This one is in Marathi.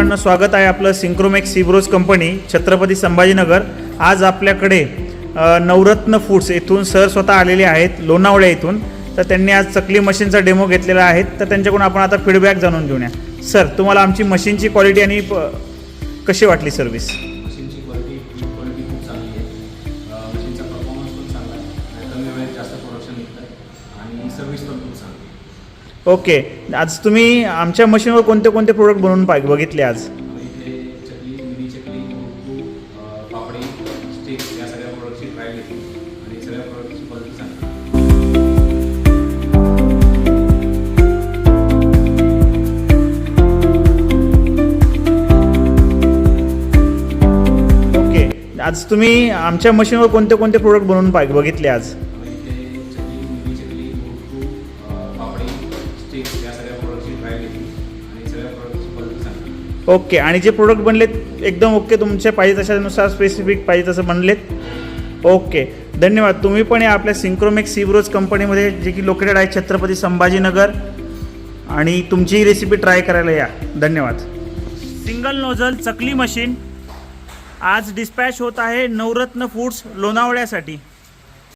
मित्रांनो स्वागत आहे आपलं सिंक्रोमॅक्स सिब्रोज कंपनी छत्रपती संभाजीनगर. आज आपल्याकडे नवरत्न फूड्स येथून सर स्वतः आलेले आहेत लोणावळ्या इथून. तर त्यांनी आज चकली मशीनचा डेमो घेतलेला आहे. तर त्यांच्याकडून आपण आता फीडबॅक जाणून घेऊया. सर तुम्हाला आमची मशीनची क्वालिटी आणि कशी वाटली सर्व्हिस मशीनची क्वालिटी क्वालिटी खूप चांगली आहे. मशीनचा परफॉर्मन्स पण चांगला आहे. कमी वेळेत जास्त प्रोडक्शन निघतं आणि सर्व्हिस पण खूप चांगली ओके. आज तुम्ही आमच्या मशीनवर कोणते कोणते प्रोडक्ट बनवून पाहि बघितले आज. ओके. आज तुम्ही आमच्या मशीनवर कोणते कोणते प्रोडक्ट बनवून पाहि बघितले आज? स्टिक या सगळ्या प्रोडक्टची ट्राय घेतली आणि सगळ्या प्रोडक्टची क्वालिटी चांगली आहे. ओके आणि जे प्रोडक्ट बनलेत एकदम ओके तुमच्या पाहिजे तशानुसार स्पेसिफिक पाहिजे तसं बनलेत. ओके धन्यवाद. तुम्ही पण या आपल्या सिंक्रोमॅक्स सीब्रोज कंपनीमध्ये जे की लोकेटेड आहे छत्रपती संभाजीनगर. आणि तुमची ही रेसिपी ट्राय करायला या. धन्यवाद. सिंगल नोझल चकली मशीन आज डिस्पॅच होत आहे नवरत्न फूड्स लोणावळ्यासाठी.